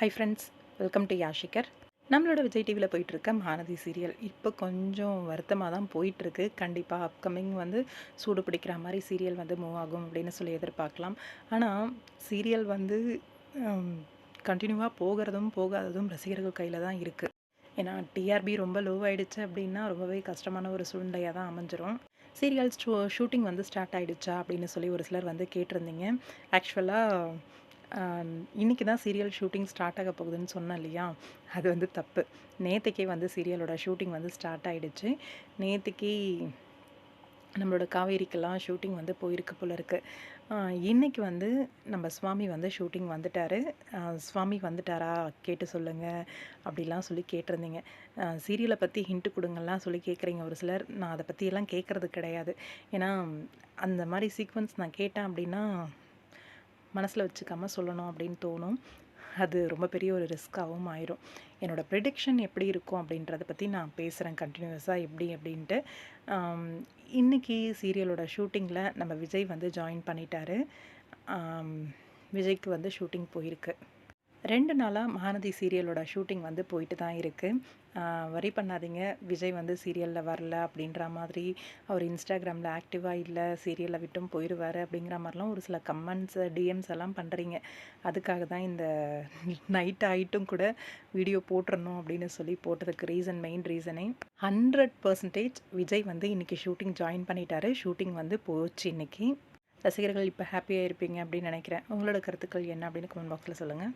High friends welcome to யாஷிகர் நம்மளோட விஜய் டிவியில் போயிட்டுருக்க மகாநதி சீரியல் இப்போ கொஞ்சம் வருத்தமாக தான் போயிட்டுருக்கு. கண்டிப்பாக அப்கமிங் வந்து சூடு பிடிக்கிற மாதிரி சீரியல் வந்து மூவ் ஆகும் அப்படின்னு சொல்லி எதிர்பார்க்கலாம். ஆனால் சீரியல் வந்து கண்டினியூவாக போகிறதும் போகாததும் ரசிகர்கள் கையில் தான் இருக்குது ஏன்னா டிஆர்பி ரொம்ப லோ ஆகிடுச்சு அப்படின்னா ரொம்பவே கஷ்டமான ஒரு சூழ்நிலையாக தான் அமைஞ்சிரும். சீரியல் ஷூ ஷூட்டிங் வந்து ஸ்டார்ட் ஆகிடுச்சா அப்படின்னு சொல்லி ஒரு சிலர் வந்து கேட்டிருந்தீங்க. ஆக்சுவலாக இன்றைக்கி தான் சீரியல் ஷூட்டிங் ஸ்டார்ட் ஆக போகுதுன்னு சொன்னேன் இல்லையா? அது வந்து தப்பு. நேற்றுக்கே வந்து சீரியலோட ஷூட்டிங் வந்து ஸ்டார்ட் ஆகிடுச்சு நேற்றுக்கே நம்மளோட காவேரிக்கெல்லாம் ஷூட்டிங் வந்து போயிருக்கு போல இருக்குது இன்றைக்கி வந்து நம்ம சுவாமி வந்து ஷூட்டிங் வந்துட்டார். சுவாமி வந்துட்டாரா? கேட்டு சொல்லுங்கள் அப்படிலாம் சொல்லி கேட்டிருந்தீங்க. சீரியலை பற்றி ஹிண்ட்டு கொடுங்கலாம் சொல்லி கேட்குறீங்க ஒரு சிலர். நான் அதை பற்றியெல்லாம் கேட்குறது கிடையாது. ஏன்னா அந்த மாதிரி சீக்வன்ஸ் நான் கேட்டேன் அப்படின்னா மனசில் வச்சுக்காமல் சொல்லணும் அப்படின்னு தோணும். அது ரொம்ப பெரிய ஒரு ரிஸ்க்காகவும் ஆயிரும். என்னோடய ப்ரிடிக்ஷன் எப்படி இருக்கும் அப்படின்றத பற்றி நான் பேசுகிறேன் கண்டினியூஸாக எப்படி அப்படின்ட்டு. இன்றைக்கி சீரியலோட ஷூட்டிங்கில் நம்ம விஜய் வந்து ஜாயின் பண்ணிட்டாரு. விஜய்க்கு வந்து ஷூட்டிங் போயிருக்கு. ரெண்டு நாளாக மகாநதி சீரியலோட ஷூட்டிங் வந்து போயிட்டு தான் இருக்குது வரி பண்ணாதீங்க. விஜய் வந்து சீரியலில் வரல அப்படின்ற மாதிரி அவர் இன்ஸ்டாகிராமில் ஆக்டிவாக இல்லை சீரியலை விட்டும் போயிடுவார் அப்படிங்கிற மாதிரிலாம் ஒரு சில கமெண்ட்ஸ் டிஎம்ஸ் எல்லாம் பண்ணுறீங்க அதுக்காக தான் இந்த நைட் ஆகிட்டும் கூட வீடியோ போட்டுறணும் அப்படின்னு சொல்லி போட்டதுக்கு ரீசன் மெயின் ரீசனே ஹண்ட்ரட் பர்சன்டேஜ் விஜய் வந்து இன்றைக்கி ஷூட்டிங் ஜாயின் பண்ணிட்டாரு. ஷூட்டிங் வந்து போச்சு இன்றைக்கி ரசிகர்கள் இப்போ ஹாப்பியாக இருப்பீங்க அப்படின்னு நினைக்கிறேன். உங்களோட கருத்துக்கள் என்ன அப்படின்னு கமெண்ட் பாக்ஸில் சொல்லுங்கள்